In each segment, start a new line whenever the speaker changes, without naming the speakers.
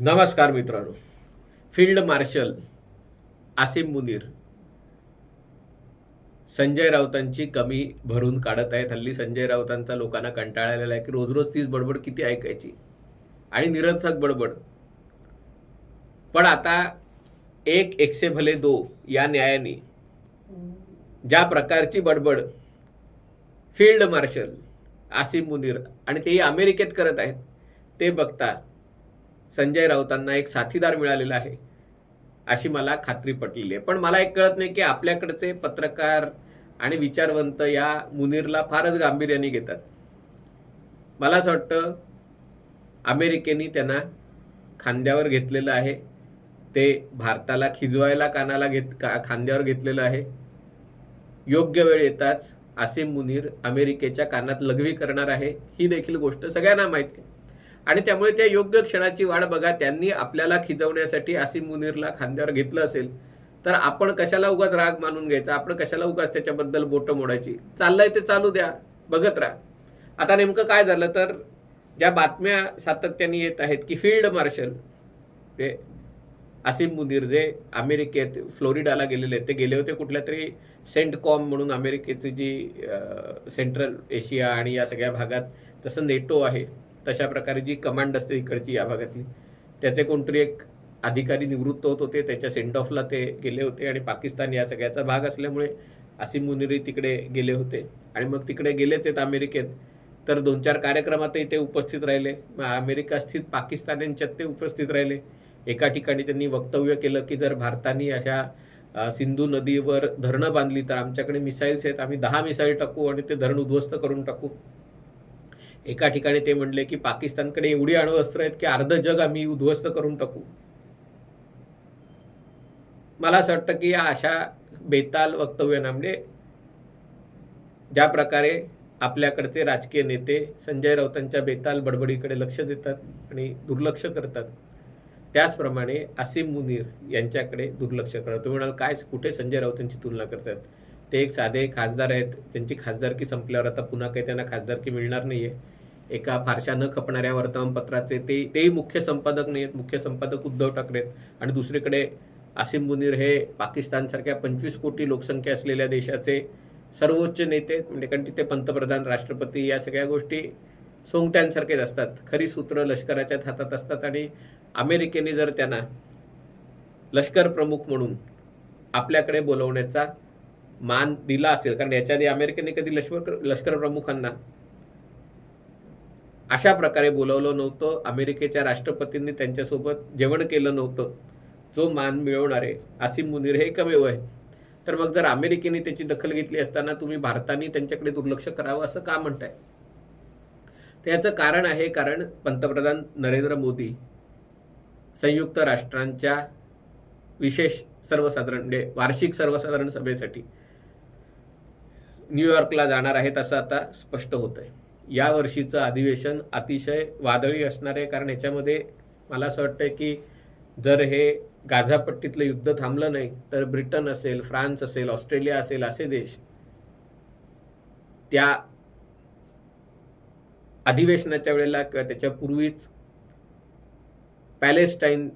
नमस्कार मित्रांनो. Field marshal Asim Munir Sanjay राऊतांची कमी भरून काढत आहेत. हल्ली संजय राऊतांचा लोकांना कंटाळा आलेला आहे की रोज रोज तीच बडबड किती ऐकायची? आणि निरर्थक बडबड. पण आता एक एकशे भले दो या न्यायाने ज्या प्रकारची बडबड फील्ड मार्शल आसिम मुनीर आणि तेही अमेरिकेत करत आहेत ते बघता संजय राऊतांना एक साथीदार मिळालेला आहे अशी मला खात्री पटलेली आहे. पण मला एक कळत नाही की आपल्याकडचे पत्रकार आणि विचारवंत या मुनीरला फारच गांभीर्याने घेतात. मला असं वाटतं अमेरिकेने त्यांना खांद्यावर घेतलेलं आहे. ते भारताला खिजवायला कानाला घेत का खांद्यावर घेतलेलं आहे. योग्य वेळ येताच आसिम मुनीर अमेरिकेच्या कानात लघवी करणार आहे. ही देखील गोष्ट सगळ्यांना माहिती आहे. आणि त्यामुळे त्या योग्य क्षणाची वाट बघा त्यांनी आपल्याला खिजवण्यासाठी आसिम मुनीरला खांद्यावर घेतलं असेल तर आपण कशाला उगाच राग मानून घ्यायचा? आपण कशाला उगाच त्याच्याबद्दल बोटं मोडायची? चाललंय ते चालू द्या बघत राहा. आता नेमकं काय झालं तर ज्या बातम्या सातत्याने येत आहेत की फील्ड मार्शल हे आसिम मुनीर जे अमेरिकेत फ्लोरिडाला गेलेले आहेत ते गेले होते कुठल्या तरी सेंट कॉम म्हणून अमेरिकेची जी सेंट्रल एशिया आणि या सगळ्या भागात तसं नेटो आहे. तशा प्रकारे जी कमांड असते इकडची या भागातली त्याचे कोणतरी एक अधिकारी निवृत्त होत होते त्याच्या सेंड ऑफला ते गेले होते आणि पाकिस्तान या सगळ्याचा भाग असल्यामुळे असीम मुनिरी तिकडे गेले होते. आणि मग तिकडे गेलेच आहेत अमेरिकेत. तर दोन चार कार्यक्रमातही ते उपस्थित राहिले. मग अमेरिका स्थित पाकिस्तान्यांच्यात ते उपस्थित राहिले. एका ठिकाणी त्यांनी वक्तव्य केलं की जर भारताने अशा सिंधू नदीवर धरणं बांधली तर आमच्याकडे मिसाईल्स आहेत आम्ही दहा मिसाईल टाकू आणि ते धरण उद्ध्वस्त करून टाकू. एका ठिकाणी ते म्हणले की पाकिस्तानकडे एवढी अण्वस्त्र आहेत की अर्ध जग आम्ही उद्ध्वस्त करून टाकू. मला असं वाटतं की या अशा बेताल वक्तव्यांना म्हणजे ज्या प्रकारे आपल्याकडचे राजकीय नेते संजय राऊतांच्या बेताल बडबडीकडे लक्ष देतात आणि दुर्लक्ष करतात त्याचप्रमाणे आसिम मुनीर यांच्याकडे दुर्लक्ष करतात. तुम्ही म्हणाल काय कुठे संजय राऊतांची तुलना करतात? ते एक साधे खासदार आहेत. त्यांची खासदारकी संपल्यावर आता पुन्हा काही त्यांना खासदारकी मिळणार नाही आहे एका फारशा न खपणाऱ्या वर्तमानपत्राचे ते तेही मुख्य संपादक नाही आहेत मुख्य संपादक उद्धव ठाकरे आहेत. आणि दुसरीकडे आसिम मुनीर हे पाकिस्तानसारख्या पंचवीस कोटी लोकसंख्या असलेल्या देशाचे सर्वोच्च नेते म्हणजे कारण तिथे पंतप्रधान राष्ट्रपती या सगळ्या गोष्टी सोंगट्यांसारखेच असतात. खरी सूत्र लष्कराच्याच हातात असतात. आणि अमेरिकेने जर त्यांना लष्कर प्रमुख म्हणून आपल्याकडे बोलवण्याचा मान दिला असेल. कारण याच्या आधी अमेरिकेने कधी लष्कर लष्कर प्रमुखांना अशा प्रकारे बोलवलं नव्हतं. अमेरिकेच्या राष्ट्रपतींनी त्यांच्यासोबत जेवण केलं नव्हतं. जो मान मिळवणारे आसिम मुनीर हे एकमेव आहेत. तर मग जर अमेरिकेने त्याची दखल घेतली असताना तुम्ही भारताने त्यांच्याकडे दुर्लक्ष करावं असं का म्हणताय? तर याचं कारण आहे कारण पंतप्रधान नरेंद्र मोदी संयुक्त राष्ट्रांच्या विशेष सर्वसाधारण म्हणजे वार्षिक सर्वसाधारण सभेसाठी न्यूयॉर्कला जाणार आहेत असं आता स्पष्ट होत आहे या वर्षीचं अधिवेशन अतिशय वादळी असणार आहे कारण याच्यामध्ये मला असं वाटतं की जर हे गाझापट्टीतलं युद्ध थांबलं नाही तर ब्रिटन असेल फ्रान्स असेल ऑस्ट्रेलिया असेल असे देश त्या अधिवेशनाच्या वेळेला किंवा त्याच्या पूर्वीच पॅलेस्टाईन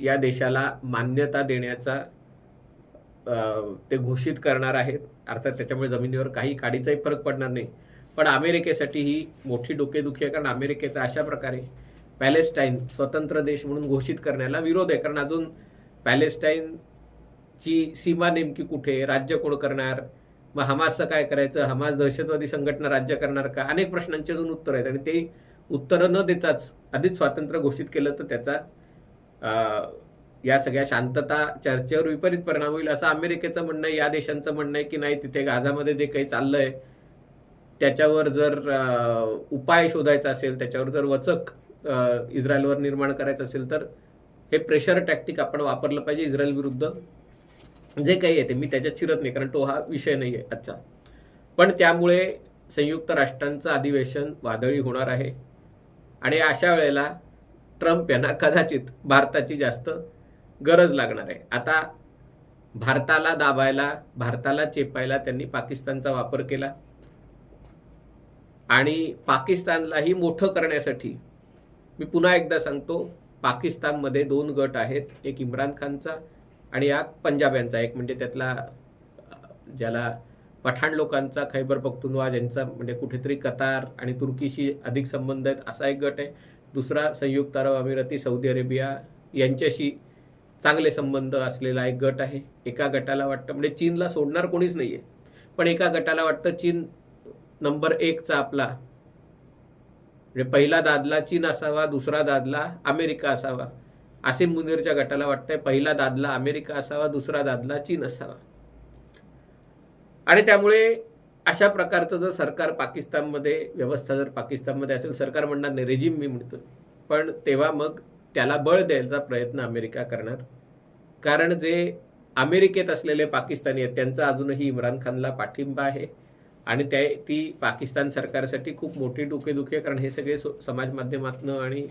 या देशाला मान्यता देण्याचा ते घोषित करणार आहेत. अर्थात त्याच्यामुळे जमिनीवर काही काडीचाही फरक पडणार नाही. पण अमेरिकेसाठी ही मोठी डोकेदुखी आहे कारण अमेरिकेचा अशा प्रकारे पॅलेस्टाईन स्वतंत्र देश म्हणून घोषित करण्याला विरोध आहे. कारण अजून पॅलेस्टाईनची सीमा नेमकी कुठे राज्य कोण करणार? मग हमासचं काय करायचं? हमास दहशतवादी संघटना राज्य करणार का? अनेक प्रश्नांची अजून उत्तर आहेत. आणि ते उत्तरं न देताच आधीच स्वातंत्र्य घोषित केलं तर त्याचा या सगळ्या शांतता चर्चेवर विपरीत परिणाम होईल असं अमेरिकेचं म्हणणं आहे या देशांचं म्हणणं आहे की नाही तिथे गाझामध्ये जे काही चाललंय त्याच्यावर जर उपाय शोधायचा असेल त्याच्यावर जर वचक इस्रायलवर निर्माण करायचं असेल तर हे प्रेशर टॅक्टिक आपण वापरलं पाहिजे इस्रायल विरुद्ध. जे काही येते मी त्याच्यात शिरत नाही कारण तो हा विषय नाही आहे आजचा. पण त्यामुळे संयुक्त राष्ट्रांचं अधिवेशन वादळी होणार आहे. आणि अशा वेळेला ट्रम्प यांना कदाचित भारताची जास्त गरज लागणार आहे. आता भारताला दाबायला भारताला चेपायला त्यांनी पाकिस्तानचा वापर केला. आणि पाकिस्तानलाही मोठं करण्यासाठी मी पुन्हा एकदा सांगतो पाकिस्तानमध्ये दोन गट आहेत एक इम्रान खानचा आणि एक पंजाब यांचा. एक म्हणजे त्यातला ज्याला पठाण लोकांचा खैबर पख्तुनवा ज्यांचा म्हणजे कुठेतरी कतार आणि तुर्कीशी अधिक संबंध आहेत असा एक गट आहे. दुसरा संयुक्त अरब अमिराती सौदी अरेबिया यांच्याशी चांगले संबंध असलेला एक गट आहे. एका गटाला वाटतं म्हणजे चीनला सोडणार कोणीच नाही आहे पण एका गटाला वाटतं चीन नंबर एकचा आपला म्हणजे पहिला दादला चीन असावा दुसरा दादला अमेरिका असावा आसिम मुनीरच्या गटाला वाटतंय पहिला दादला अमेरिका असावा दुसरा दादला चीन असावा. आणि त्यामुळे अशा प्रकारचं जर सरकार पाकिस्तानमध्ये व्यवस्था जर पाकिस्तानमध्ये असेल सरकार म्हणणार नाही रेजिम मी म्हणतो पण तेव्हा मग त्याला बळ द्यायचा प्रयत्न अमेरिका करणार. कारण जे अमेरिकेत असलेले पाकिस्तानी आहेत त्यांचा अजूनही इम्रान खानला पाठिंबा आहे. आणि त्या ती पाकिस्तान सरकारसाठी खूप मोठी डोकेदुखी आहे कारण हे सगळे समाज माध्यमातनं आणि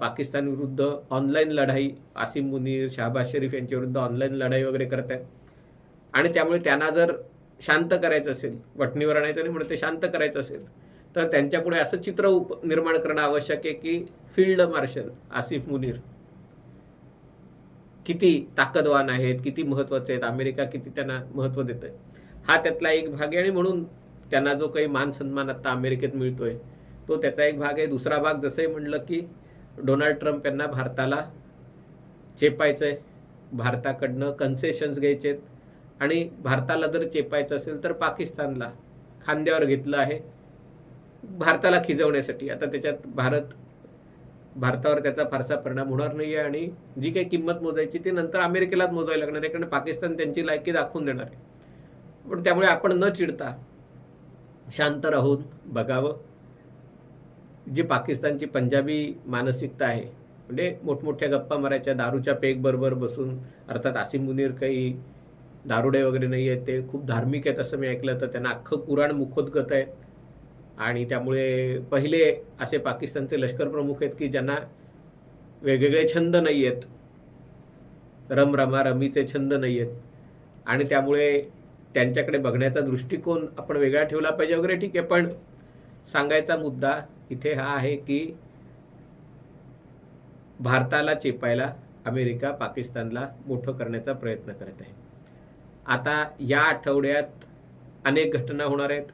पाकिस्तान विरुद्ध ऑनलाईन लढाई आसिम मुनीर शहबाज शरीफ यांच्याविरुद्ध ऑनलाईन लढाई वगैरे करत आहेत. आणि त्यामुळे त्यांना जर शांत करायचं असेल वटणीवर आणायचं नाही म्हणून ते शांत करायचं असेल तर त्यांच्यापुढे असं चित्र उप निर्माण करणं आवश्यक आहे की फील्ड मार्शल आसिफ मुनीर. किती ताकदवान आहेत किती महत्त्वाचे आहेत अमेरिका किती त्यांना महत्त्व देत आहे हा त्यातला एक भाग आहे आणि म्हणून त्यांना जो काही मान सन्मान आता अमेरिकेत मिळतोय तो त्याचा एक भाग आहे. दुसरा भाग जसंही म्हणलं की डोनाल्ड ट्रम्प यांना भारताला चेपायचं आहे भारताकडनं कन्सेशन्स घ्यायचे आहेत आणि भारताला जर चेपायचं असेल तर पाकिस्तानला खांद्यावर घेतलं आहे. भारताला खिजवण्यासाठी. आता त्याच्यात भारत भारतावर त्याचा फारसा परिणाम होणार नाही आहे आणि जी काही किंमत मोजायची ती नंतर अमेरिकेलाच मोजावी लागणार आहे कारण पाकिस्तान त्यांची लायकी दाखवून देणार आहे. पण त्यामुळे आपण न चिडता शांत राहून बघावं. जी पाकिस्तानची पंजाबी मानसिकता आहे म्हणजे मोठमोठ्या गप्पा मारायच्या दारूच्या पेकबरोबर बसून अर्थात आसिम मुनीर काही दारुडे वगैरे नाही आहेत ते खूप धार्मिक आहेत असं मी ऐकलं तर त्यांना अख्खं कुराण मुखोद्गत आहे. आणि त्यामुळे पहिले असे पाकिस्तानचे लष्कर प्रमुख आहेत की ज्यांना वेगवेगळे छंद नाही आहेत. रमरमा रमीचे छंद नाही आहेत. आणि त्यामुळे त्यांच्याकडे बघण्याचा दृष्टिकोन आपण वेगळा ठेवला पाहिजे वगैरे ठीक आहे. पण सांगायचा मुद्दा इथे हा आहे की भारताला चेपायला अमेरिका पाकिस्तानला मोठं करण्याचा प्रयत्न करत आहे. आता या आठवड्यात अनेक घटना होणार आहेत.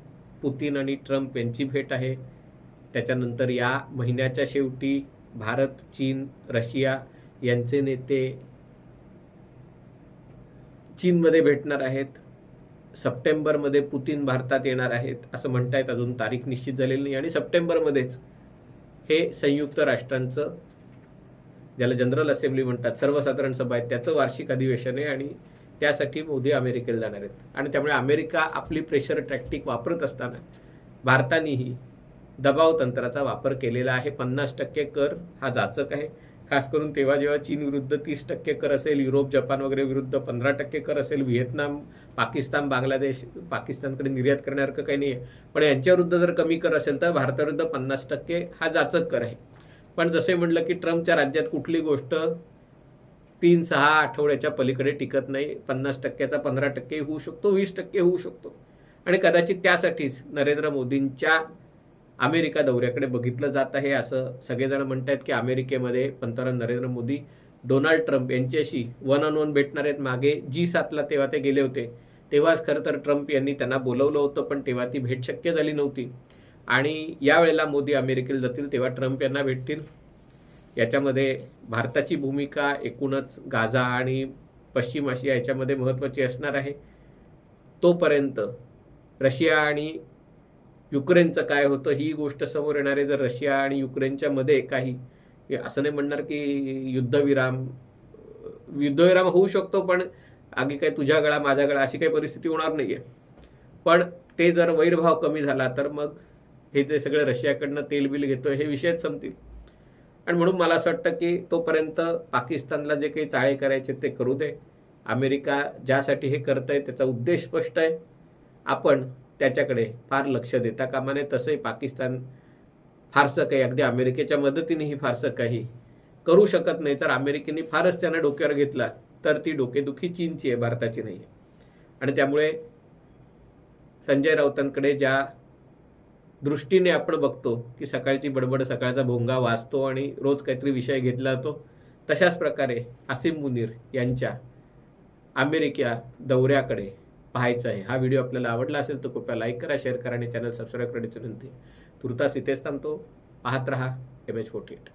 पुतीन आणि ट्रम्प यांची भेट आहे. त्याच्यानंतर या महिन्याच्या शेवटी भारत चीन रशिया यांचे नेते चीनमध्ये भेटणार आहेत. सप्टेंबरमध्ये पुतीन भारतात येणार आहेत असं म्हणतायत. अजून तारीख निश्चित झालेली नाही. आणि सप्टेंबरमध्येच हे संयुक्त राष्ट्रांचं ज्याला जनरल असेंब्ली म्हणतात सर्वसाधारण सभा आहे त्याचं वार्षिक अधिवेशन आहे. आणि त्यासाठी मोदी अमेरिकेला जाणार आहेत. आणि त्यामुळे अमेरिका आपली प्रेशर टॅक्टिक वापरत असताना भारतानेही दबाव तंत्राचा वापर केलेला आहे. पन्नास टक्के कर हा जाचक आहे. खास करून तेव्हा जेव्हा चीन विरुद्ध तीस टक्के कर असेल युरोप जपान वगैरे विरुद्ध पंधरा टक्के कर असेल व्हिएतनाम पाकिस्तान बांगलादेश पाकिस्तानकडे निर्यात करण्यासारखं काही नाही आहे पण यांच्याविरुद्ध जर कमी कर असेल तर भारताविरुद्ध पन्नास टक्के हा जाचक कर आहे. पण जसे म्हटलं की ट्रम्पच्या राज्यात कुठली गोष्ट तीन सहा आठवड्याच्या पलीकडे टिकत नाही. पन्नास टक्क्याचा पंधरा टक्के होऊ शकतो वीस टक्के होऊ शकतो. आणि कदाचित त्यासाठीच नरेंद्र मोदींच्या अमेरिका दौऱ्याकडे बघितलं जात आहे. असं सगळेजण म्हणत आहेत की अमेरिकेमध्ये पंतप्रधान नरेंद्र मोदी डोनाल्ड ट्रम्प यांच्याशी वन ऑन वन भेटणार आहेत. मागे जी सातला तेव्हा ते गेले होते. तेव्हाच खरं तर ट्रम्प यांनी त्यांना बोलवलं होतं पण तेव्हा ती भेट शक्य झाली नव्हती. आणि यावेळेला मोदी अमेरिकेला जातील तेव्हा ट्रम्प यांना भेटतील. याच्यामध्ये भारताची भूमिका एकूणच गाझा आणि पश्चिम आशिया याच्यामध्ये महत्त्वाची असणार आहे. तोपर्यंत रशिया आणि युक्रेनचं काय होतं ही गोष्ट समोर येणार आहे जर रशिया आणि युक्रेनच्या मध्ये काही असं नाही म्हणणार की युद्धविराम युद्धविराम होऊ शकतो पण आगी काय तुझ्या गळा माझ्या गळा अशी काही परिस्थिती होणार नाही आहे पण ते जर वैरभाव कमी झाला तर मग हे जे सगळं रशियाकडनं तेल बिल घेतोय हे विषयच संपतील. आणि म्हणून मला असं वाटतं की तोपर्यंत पाकिस्तानला जे काही चाळे करायचे ते करू दे. अमेरिका ज्यासाठी हे करत आहे त्याचा उद्देश स्पष्ट आहे. आपण त्याच्याकडे फार लक्ष देता कामा नये. तसंही पाकिस्तान फारसं काही अगदी अमेरिकेच्या मदतीनेही फारसं काही करू शकत नाही. तर अमेरिकेने फारच त्यांना डोक्यावर घेतला तर ती डोकेदुखी चीनची आहे भारताची नाही आहे आणि त्यामुळे संजय राऊतांकडे ज्या दृष्टीने आपण बघतो की सकाळची बडबड सकाळचा भोंगा वाचतो आणि रोज काहीतरी विषय घेतला जातो. तशाच प्रकारे आसिम मुनीर यांच्या अमेरिका दौऱ्याकडे पाहायचं आहे. हा व्हिडिओ आपल्याला आवडला असेल तर कृपया लाईक करा शेअर करा आणि चॅनल सबस्क्राईब करण्याची विनंती. तुर्तास इथेच थांबतो. पाहत रहा एम एच फोर्टी एट.